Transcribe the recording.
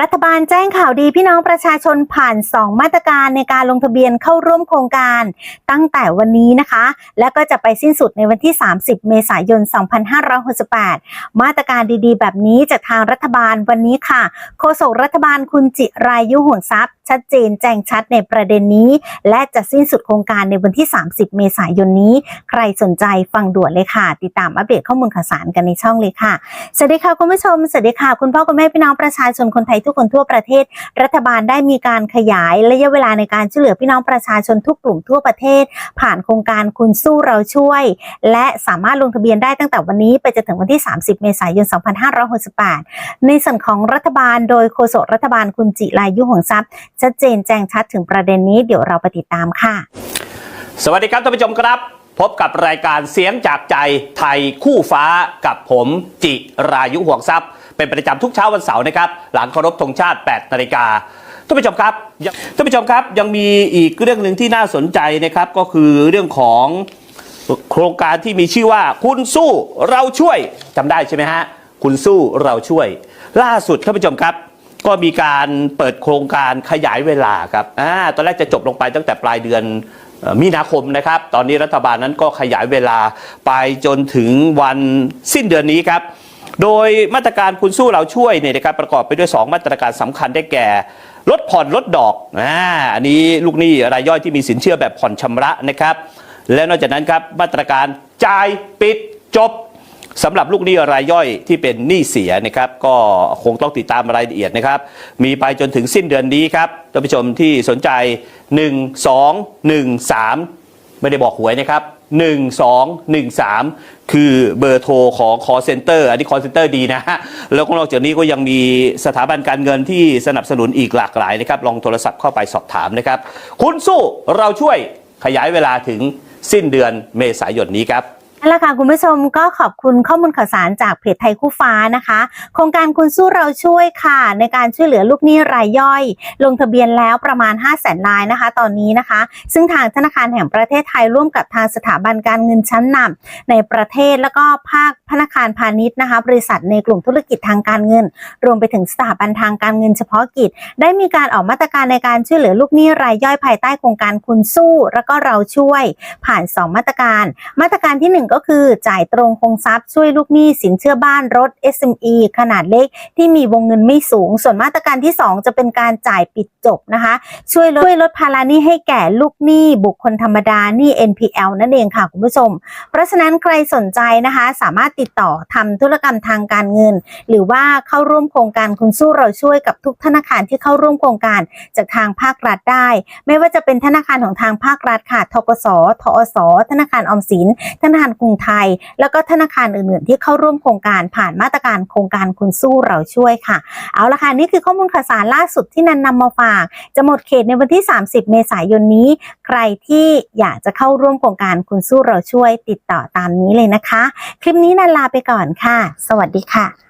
รัฐบาลแจ้งข่าวดีพี่น้องประชาชนผ่าน 2 มาตรการในการลงทะเบียนเข้าร่วมโครงการ ตั้งแต่วันนี้นะคะ และก็จะไปสิ้นสุดในวันที่ 30 เมษายน 2568 มาตรการดีๆ แบบนี้จากทางรัฐบาลวันนี้ค่ะ โฆษกรัฐบาลคุณจิรายุห่วงทรัพย์ ชัดเจนแจ้งชัดในประเด็นนี้ และจะสิ้นสุดโครงการในวันที่ 30 เมษายนนี้ ใครสนใจฟังด่วนเลยค่ะ ติดตามอัปเดตข้อมูลข่าวสารกันในช่องเลยค่ะสวัสดีค่ะคุณผู้ชมสวัสดีค่ะคุณพ่อคุณแม่พี่น้องประชาชนคนไทยทุกคนทั่วประเทศ รัฐบาลได้มีการขยายระยะเวลาในการช่วยเหลือพี่น้องประชาชนทุกกลุ่มทั่วประเทศ ผ่านโครงการคุณสู้เราช่วย และสามารถลงทะเบียนได้ตั้งแต่วันนี้ไปจนถึงวันที่ 30 เมษายน 2568 ในส่วนของรัฐบาลโดยโฆษกรัฐบาลคุณจิรายุหงทรัพย์ ชัดเจนแจ้งชัดถึงประเด็นนี้เดี๋ยวเราไปติดตามค่ะ สวัสดีครับท่านผู้ชมครับ พบกับรายการเสียงจากใจไทยคู่ฟ้ากับผมจิรายุห่วงทรัพย์ เป็นประจำทุกเช้าวันเสาร์นะครับหลังเคารพธงชาติ 8นาฬิกาท่านผู้ชมครับท่านผู้ชมครับยังมีอีกเรื่องหนึ่งที่น่าสนใจนะครับ ก็คือเรื่องของโครงการที่มีชื่อว่าคุณสู้เราช่วยจำได้ใช่ไหมฮะคุณสู้เราช่วย ล่าสุดท่านผู้ชมครับ ก็มีการเปิดโครงการขยายเวลาครับอ่าตอนแรกจะจบลงไปตั้งแต่ปลายเดือนมีนาคมนะครับ ตอนนี้รัฐบาลนั้นก็ขยายเวลาไปจนถึงวันสิ้นเดือนนี้ครับ โดยมาตรการคุณสู้เราช่วยเนี่ยนะครับประกอบไปด้วย 2 มาตรการสำคัญได้แก่ลดผ่อนลดดอกอ่าอันนี้ลูกหนี้รายย่อยที่มีสินเชื่อแบบผ่อนชำระนะครับ และนอกจากนั้นครับมาตรการจ่ายปิดจบสำหรับลูกหนี้รายย่อยที่เป็นหนี้เสียนะครับก็คงต้องติดตามรายละเอียดนะครับ มีไปจนถึงสิ้นเดือนนี้ครับท่านผู้ชมที่สนใจ 1 2 1 3 ไม่ได้บอกหวยนะครับ 1 2 1 3 คือเบอร์โทรของ call center อันนี้ call center ดีนะฮะ แล้วก็นอกจากนี้ก็ยังมีสถาบันการเงินที่สนับสนุนอีกหลากหลายนะครับ ลองโทรศัพท์เข้าไปสอบถามนะครับ คุณสู้เราช่วยขยายเวลาถึงสิ้นเดือนเมษายนนี้ครับ นั่นแหละค่ะคุณผู้ชมก็ขอบคุณข้อมูลข่าวสารจากเพจไทยคู่ฟ้านะคะ โครงการคุณสู้เราช่วยค่ะ ในการช่วยเหลือลูกหนี้รายย่อย ลงทะเบียนแล้วประมาณ 5 0 0แสนรายนะคะ ตอนนี้นะคะ ซึ่งทางธนาคารแห่งประเทศไทยร่วมกับทางสถาบันการเงินชั้นนำในประเทศแล้วก็ภาคธนาคารพาณิชย์นะคะ บริษัทในกลุ่มธุรกิจทางการเงิน รวมไปถึงสถาบันทางการเงินเฉพาะกิจ ได้มีการออกมาตรการในการช่วยเหลือลูกหนี้รายย่อยภายใต้โครงการคุณสู้ แล้วก็เราช่วยผ่าน 2 มาตรการ มาตรการทีหนึ่1 ก็คือจ่ายตรงคงทรัพย์ช่วยลูกหนี้สินเชื่อบ้านรถ SME ขนาดเล็กที่มีวงเงินไม่สูง ส่วนมาตรการที่ 2 จะเป็นการจ่ายปิดจบนะคะ ช่วยลดช่วยลดภาระหนี้ให้แก่ลูกหนี้บุคคลธรรมดาหนี้ NPL นั่นเองค่ะคุณผู้ชม เพราะฉะนั้นใครสนใจนะคะ สามารถติดต่อทำธุรกรรมทางการเงิน หรือว่าเข้าร่วมโครงการคุณสู้เราช่วยกับทุกธนาคารที่เข้าร่วมโครงการจากทางภาครัฐได้ ไม่ว่าจะเป็นธนาคารของทางภาครัฐค่ะทกสทอส ธนาคารออมสิน ธนาคารกรุงไทย แล้วก็ธนาคารอื่นๆ ที่เข้าร่วมโครงการผ่านมาตรการโครงการคุณสู้เราช่วยค่ะ เอาละค่ะ นี่คือข้อมูลข่าวสารล่าสุดที่นันนำมาฝาก จะหมดเขตในวันที่ 30 เมษายนนี้ ใครที่อยากจะเข้าร่วมโครงการคุณสู้เราช่วยติดต่อตามนี้เลยนะคะ คลิปนี้นันลาไปก่อนค่ะ สวัสดีค่ะ